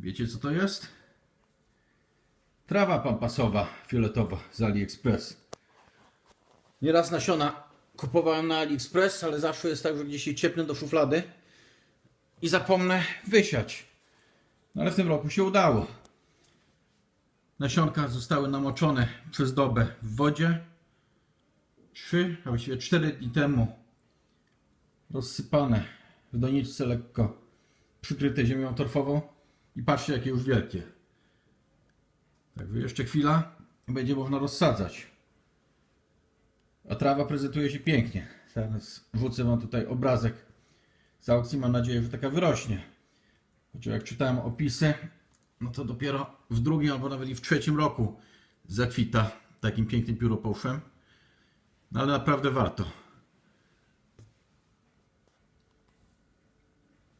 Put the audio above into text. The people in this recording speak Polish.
Wiecie co to jest? Trawa pampasowa, fioletowa z AliExpress. Nieraz nasiona kupowałem na AliExpress, ale zawsze jest tak, że gdzieś je ciepnę do szuflady i zapomnę wysiać. No ale w tym roku się udało. Nasionka zostały namoczone przez dobę w wodzie. Trzy, a właściwie cztery dni temu rozsypane w doniczce lekko przykryte ziemią torfową i patrzcie jakie już wielkie. Także jeszcze chwila i będzie można rozsadzać. A trawa prezentuje się pięknie. Teraz wrzucę wam tutaj obrazek z aukcji. Mam nadzieję, że taka wyrośnie. Chociaż jak czytałem opisy, no to dopiero w drugim albo nawet i w trzecim roku zakwita takim pięknym pióroposzem. No ale naprawdę warto.